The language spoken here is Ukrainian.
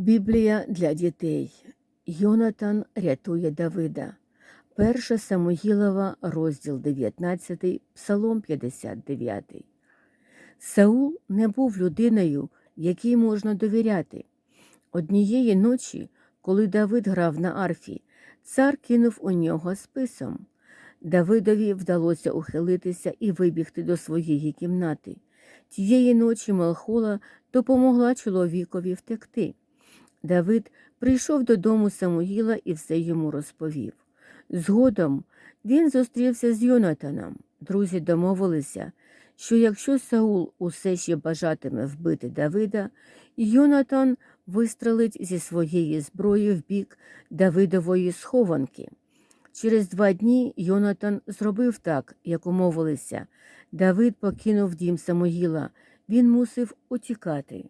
Біблія для дітей. Йонатан рятує Давида. 1 Самуїлова, розділ 19, Псалом 59. Саул не був людиною, якій можна довіряти. Однієї ночі, коли Давид грав на арфі, цар кинув у нього списом. Давидові вдалося ухилитися і вибігти до своєї кімнати. Тієї ночі Мелхола допомогла чоловікові втекти. Давид прийшов додому Самуїла і все йому розповів. Згодом він зустрівся з Йонатаном. Друзі домовилися, що якщо Саул усе ще бажатиме вбити Давида, Йонатан вистрелить зі своєї зброї в бік Давидової схованки. Через два дні Йонатан зробив так, як умовилися. Давид покинув дім Самуїла. Він мусив утікати.